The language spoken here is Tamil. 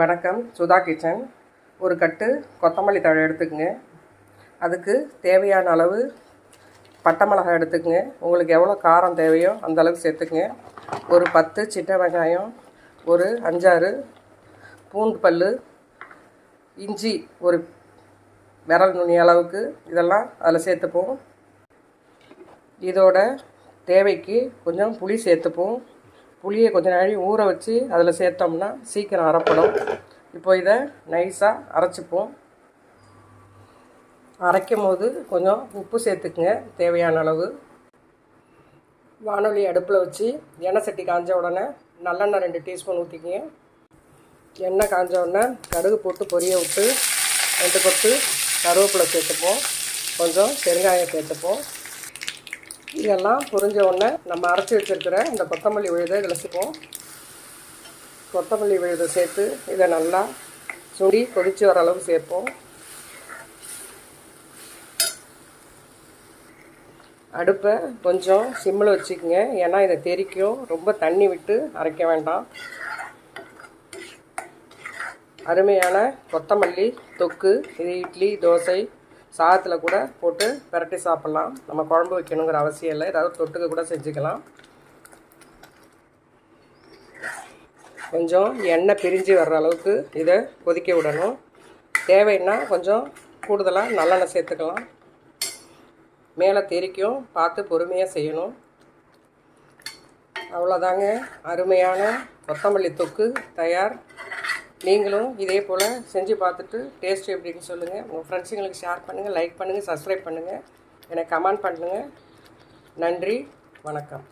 வணக்கம். சுதா கிச்சன். ஒரு கட்டு கொத்தமல்லி தழை எடுத்துக்கங்க. அதுக்கு தேவையான அளவு பட்டை மிளகாய் எடுத்துக்கங்க. உங்களுக்கு எவ்வளோ காரம் தேவையோ அந்த அளவுக்கு சேர்த்துக்குங்க. ஒரு பத்து சின்ன வெங்காயம் ஒரு அஞ்சாறு பூண்டு பல் இஞ்சி ஒரு விரல் நுனி அளவுக்கு இதெல்லாம் அதில் சேர்த்துப்போம். இதோட தேவைக்கு கொஞ்சம் புளி சேர்த்துப்போம். புளியை கொஞ்ச நாழி ஊற வச்சு அதில் சேர்த்தோம்னா சீக்கிரம் அரைப்படும். இப்போ இதை நைஸாக அரைச்சிப்போம். அரைக்கும் போது கொஞ்சம் உப்பு சேர்த்துக்குங்க தேவையான அளவு. வானொலி அடுப்பில் வச்சு எண்ணெய் சட்டி காஞ்ச உடனே நல்லெண்ணெய் ரெண்டு டீஸ்பூன் ஊற்றிக்கிங்க எண்ணெய் காஞ்ச உடனே கடுகு போட்டு பொரிய விட்டு ரெண்டு கொத்து கருவேப்பிலை சேர்த்துப்போம். கொஞ்சம் பெருங்காயம் சேர்த்துப்போம். இதெல்லாம் புரிஞ்ச உடனே நம்ம அரைச்சி வச்சுருக்கிற இந்த கொத்தமல்லி விழுதை இதில் சேர்ப்போம் கொத்தமல்லி விழுதை சேர்த்து இதை நல்லா சுண்டி கொதித்து வர அளவு சேர்ப்போம். அடுப்பை கொஞ்சம் சிம்மில் வச்சுக்கோங்க. ஏன்னா இதை தெறிக்கும் ரொம்ப தண்ணி விட்டு அரைக்க வேண்டாம். அருமையான கொத்தமல்லி தொக்கு இது இட்லி தோசை சாதத்தில் கூட போட்டு பரட்டி சாப்பிட்லாம். நம்ம குழம்பு வைக்கணுங்கிற அவசியம் இல்லை. ஏதாவது தொட்டுக்க கூட செஞ்சுக்கலாம். கொஞ்சம் எண்ணெய் பிரிஞ்சு வர்ற அளவுக்கு இதை கொதிக்க விடணும். தேவைன்னா கொஞ்சம் கூடுதலாக நல்லெண்ணெய் சேர்த்துக்கலாம். மேலே தெரிக்கும் பார்த்து பொறுமையாக செய்யணும். அவ்வளோதாங்க அருமையான கொத்தமல்லி தொக்கு தயார். நீங்களும் இதே போல் செஞ்சு பார்த்துட்டு டேஸ்ட் எப்படின்னு சொல்லுங்கள் உங்கள் ஃப்ரெண்ட்ஸுங்களுக்கு ஷேர் பண்ணுங்கள் லைக் பண்ணுங்கள் சப்ஸ்கிரைப் பண்ணுங்கள் எனக்கு கமெண்ட் பண்ணுங்கள் நன்றி வணக்கம்.